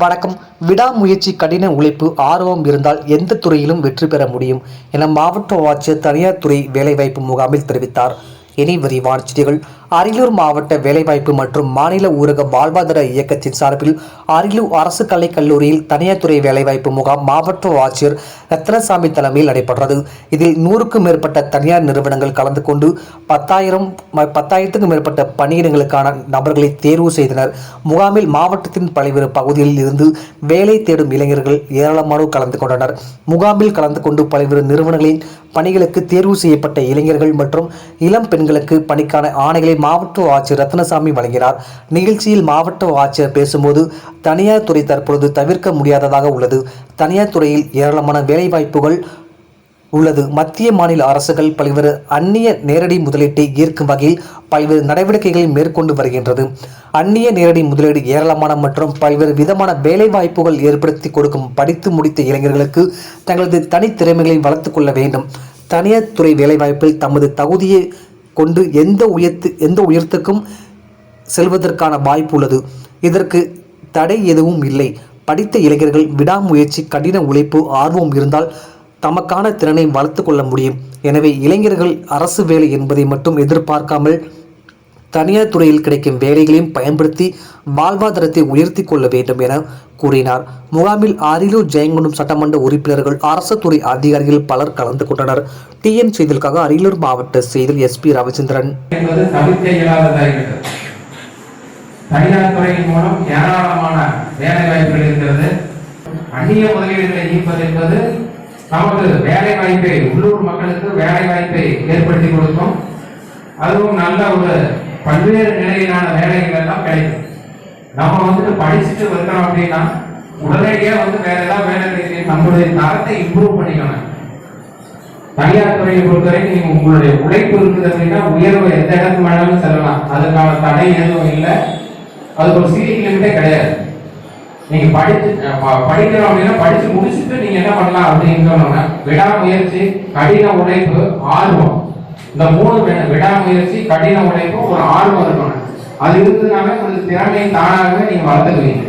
வணக்கம். விடாமுயற்சி கடின உழைப்பு ஆர்வம் இருந்தால் எந்த துறையிலும் வெற்றி பெற முடியும் என மாவட்ட ஆட்சியர் தனியார் துறை வேலைவாய்ப்பு முகாமில் தெரிவித்தார். இனி விரிவான செய்திகள். அரியலூர் மாவட்ட வேலைவாய்ப்பு மற்றும் மாநில ஊரக வாழ்வாதார இயக்கத்தின் சார்பில் அரியலூர் அரசு கலைக் கல்லூரியில் தனியார் துறை வேலைவாய்ப்பு முகாம் மாவட்ட ஆட்சியர் ரத்னசாமி தலைமையில் நடைபெற்றது. இதில் நூறுக்கும் மேற்பட்ட தனியார் நிறுவனங்கள் கலந்து கொண்டு பத்தாயிரம் பத்தாயிரத்துக்கும் மேற்பட்ட பணியிடங்களுக்கான நபர்களை தேர்வு செய்தனர். முகாமில் மாவட்டத்தின் பல்வேறு பகுதிகளில் இருந்து வேலை தேடும் இளைஞர்கள் ஏராளமானோர் கலந்து கொண்டனர். முகாமில் கலந்து கொண்டு பல்வேறு நிறுவனங்களின் பணிகளுக்கு தேர்வு செய்யப்பட்ட இளைஞர்கள் மற்றும் இளம் பெண் பெண்களுக்கு பணிக்கான ஆணைகளை மாவட்ட ஆட்சியர் ரத்னசாமி வழங்கினார். நிகழ்ச்சியில் மாவட்ட ஆட்சியர் பேசும்போது தனியார் துறை தற்பொழுது தவிர்க்க முடியாததாக உள்ளது. தனியார் துறையில் ஏராளமான வேலைவாய்ப்புகள் உள்ளது. மத்திய மாநில அரசுகள் பல்வேறு அந்நிய நேரடி முதலீட்டை ஈர்க்கும் வகையில் பல்வேறு நடவடிக்கைகளை மேற்கொண்டு வருகின்றது. அந்நிய நேரடி முதலீடு ஏராளமான மற்றும் பல்வேறு விதமான வேலைவாய்ப்புகள் ஏற்படுத்தி கொடுக்கும் படித்து முடித்த இளைஞர்களுக்கு தங்களது தனித்திறமைகளை வளர்த்துக் கொள்ள வேண்டும். தனியார் துறை வேலைவாய்ப்பில் தமது தகுதியை கொண்டு எந்த உயர்த்து எந்த உயர்த்துக்கும் செல்வதற்கான வாய்ப்பு உள்ளது. இதற்கு தடை எதுவும் இல்லை. படித்த இளைஞர்கள் விடாமுயற்சி கடின உழைப்பு ஆர்வம் இருந்தால் தமக்கான திறனை வளர்த்து கொள்ள முடியும். எனவே இளைஞர்கள் அரசு வேலை என்பதை மட்டும் எதிர்பார்க்காமல் தனியார் துறையில் கிடைக்கும் வேலைகளையும் பயன்படுத்தி வாழ்வாதாரத்தை உயர்த்தி கொள்ள வேண்டும் என கூறினார். முகாமில் அரியலூர் ஜெயங்குண்டம் சட்டமன்ற உறுப்பினர்கள் அரசு துறை அதிகாரிகள் பலர் கலந்து கொண்டனர். டிஎன் செய்திகளுக்காக அரியலூர் மாவட்ட செய்தியில் எஸ்பி ரவிச்சந்திரன் தனியார் துறையின் மூலம் ஏராளமான வேலை வாய்ப்புகள் இருக்கிறது. அந்நிய முதலீடுகளை ஈர்ப்பது என்பது நமக்கு வேலை வாய்ப்பை உள்ளூர் மக்களுக்கு வேலை வாய்ப்பை ஏற்படுத்தி கொடுக்கும். அதுவும் நல்ல ஒரு பல்வேறு நிலையிலான வேலைகள் எல்லாம் கிடைக்கும். நம்ம வந்துட்டு படிச்சுட்டு இருக்கிறோம் அப்படின்னா உடனடியாக வந்து வேற ஏதாவது வேலை கிடைக்கும் நம்மளுடைய தரத்தை இம்ப்ரூவ் பண்ணிக்கணும். தனியார் துறையை பொறுத்தவரைக்கும் நீங்க உங்களுடைய உழைப்பு இருக்குது அப்படின்னா உயர்வு எந்த இடத்துக்கு வேணாலும் செல்லலாம். அதுக்கான தடை எதுவும் இல்லை. அதுக்கு ஒரு சீலிங் லிமிட்டே கிடையாது. நீங்க படிச்சு படிக்கிறோம் அப்படின்னா படிச்சு முடிச்சுட்டு நீங்க என்ன பண்ணலாம் அப்படின்னு சொன்னோம்னா விடாமுயற்சி கடின உழைப்பு ஆர்வம் இந்த மூணு விடாமுயற்சி கடின உழைப்பு ஒரு ஆர்வம் இருக்கணும். அது இருந்ததுனால கொஞ்சம் திறமையை தானாகவே நீங்க வளர்த்துக்குவீங்க.